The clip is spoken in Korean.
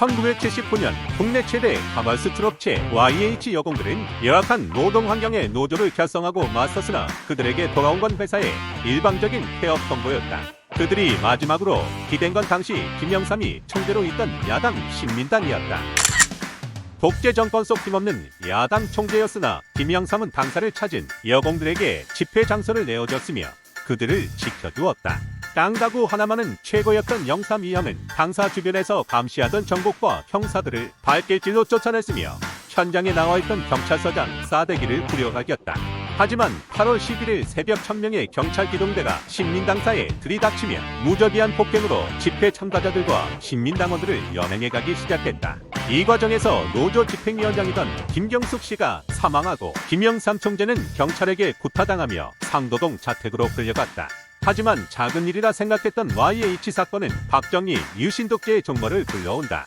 1979년 국내 최대 가발수출 업체 YH 여공들은 열악한 노동 환경의 노조를 결성하고 맞섰으나 그들에게 돌아온 건 회사의 일방적인 폐업 선고였다. 그들이 마지막으로 기댄 건 당시 김영삼이 총재로 있던 야당 신민당이었다. 독재 정권 속 힘없는 야당 총재였으나 김영삼은 당사를 찾은 여공들에게 집회 장소를 내어줬으며 그들을 지켜주었다. 땅가구 하나만은 최고였던 영삼 이함은 당사 주변에서 감시하던 정복과 형사들을 발길질로 쫓아냈으며 현장에 나와있던 경찰서장 싸대기를 부려가겼다. 하지만 8월 11일 새벽 1000명의 경찰 기동대가 신민당사에 들이닥치며 무자비한 폭행으로 집회 참가자들과 신민당원들을 연행해 가기 시작했다. 이 과정에서 노조 집행위원장이던 김경숙 씨가 사망하고 김영삼 총재는 경찰에게 구타당하며 상도동 자택으로 끌려갔다. 하지만 작은 일이라 생각했던 YH 사건은 박정희 유신독재의 종말을 불러온다.